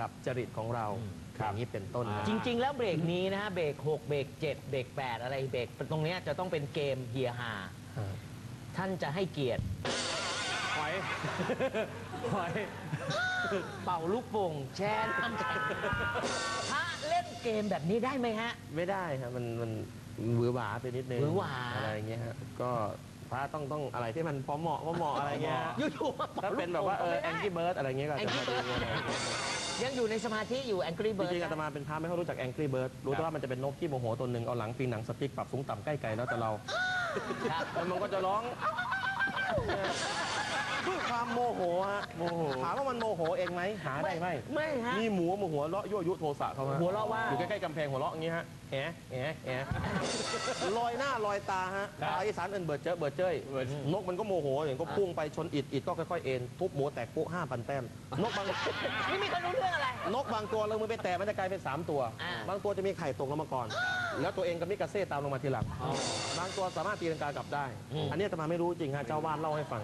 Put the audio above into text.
กับจริตของเราอย่างนี้เป็นต้นนะจริง ๆ แล้วเบรกนี้นะฮะเบรก6เบรก7เบรก8 อะไรเบรกตรงเนี้ยจะต้องเป็นเกมเฮียฮาอ่าท่านจะให้เกียรติหอย หอย เป่าลูกโป่งแช่น้ำแข็งพระเล่นเกมแบบนี้ได้ไหมฮะ ไม่ได้ครับมันมันหวือหวาไปนิดนึงหวือหวา อะไรอย่างเงี้ยฮะก็พระต้องต้องอะไรที่มันพอเหมาะพอเหมาะอะไรเงี้ยอยู่ๆมาเป่าถ้าลูกเป็นแบบว่าเออแอโป่งงกี้เบิร์ดอะไรเงี้ยก็อาจจะ Angry พอดี Bird ยั งอยู่ในสมาธิอยู่ Angry จ Bird ริงๆอาตมาเป็นพระไม่ค่อยรู้จักแองกี้เบิร์ดรู้แต่ว่ามันจะเป็นนกที่โมโหตัวหนึ่งเอาหลังปีนหนังสติ๊กปรับสูงต่ำใกล้ไกลแล้วแต่เราครับแล้วมันก็จะร้องด้วยความโมโหฮะโมโหถามว่ามันโมโหเองไหมหาได้ไหมไม่ฮะมีหมูมาหัวเราะยั่วยุโทสะเขาฮะหัวเราะว่าอยู่ใกล้ๆกำแพงหัวเราะอย่างงี้ฮะแอะแอะแอะลอยหน้าลอยตาฮะครับภาษาอีสานเอินเบิร์ดเจ้อเบิร์ดเจ้ยนกมันก็โมโหอย่างก็พุ่งไปชนอิดอิดก็ค่อยๆเอ็นทุบหมูแตกโป๊ะห้าพันแต้มนกบางนี่มีคนรู้เรื่องอะไร นกบางตัวเรามือไปแตะมันจะกลายเป็นสามตัว อ่า บางตัวจะมีไข่ตกลงมาก่อน แล้วตัวเองก็มิกาเซ่ตามลงมาทีหลัง บางตัวสามารถตีลังกากลับได้ อันนี้อาตมาไม่รู้จริงฮะเจ้าวาดเล่าให้ฟัง